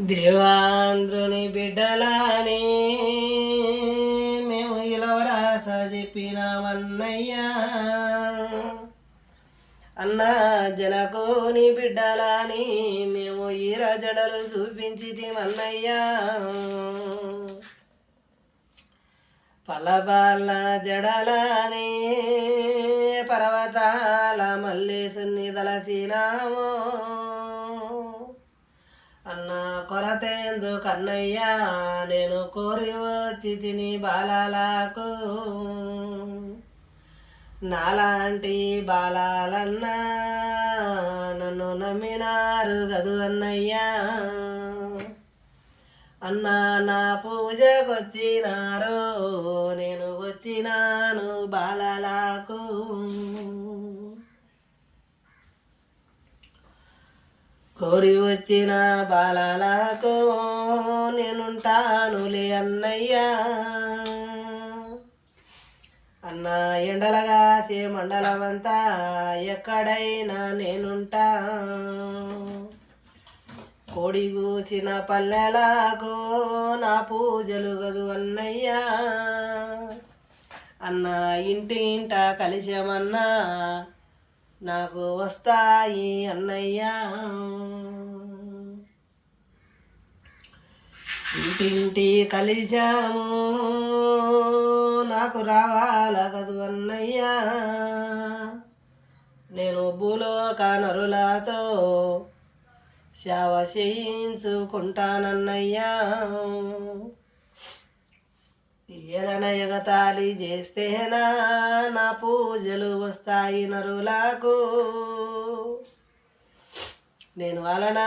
దేవాంధ్రుని బిడ్డలాని మేము ఇలవరాస చెప్పినామన్నయ్యా. అన్న జనకోని బిడ్డలాని మేము ఈర జడలు చూపించితిమన్నయ్యా. పలబాల జడలాని పర్వతాల మల్లేసుని తలసినాము అన్న కొరతేందు కన్నయ్యా? నేను కోరి వచ్చి తిని బాలాలకు. నాలాంటి బాలాలన్నా నన్ను నమ్మినారు గదు అన్నయ్యా. అన్నా నా పూజకొచ్చినారు నేను వచ్చినాను బాలలకు. కోరి వచ్చిన బాలలకు నేనుంటానులే అన్నయ్యా. అన్న ఎండలగా సే మండలమంతా ఎక్కడైనా నేనుంటా కోడి కూసిన పల్లెలకు నా పూజలు గదు అన్నయ్యా. అన్న ఇంటి ఇంట కలిసామన్నా నాకు వస్తాయి అన్నయ్యా. ఇంటింటి కలిసాము నాకు రావాలగదు అన్నయ్యా. నేను భూలోక నరులతో సేవ చేయించుకుంటానన్నయ్యా. ఎరన ఎగతాళి చేస్తేనా నా పూజలు వస్తాయి నరులకు. నేను అలనా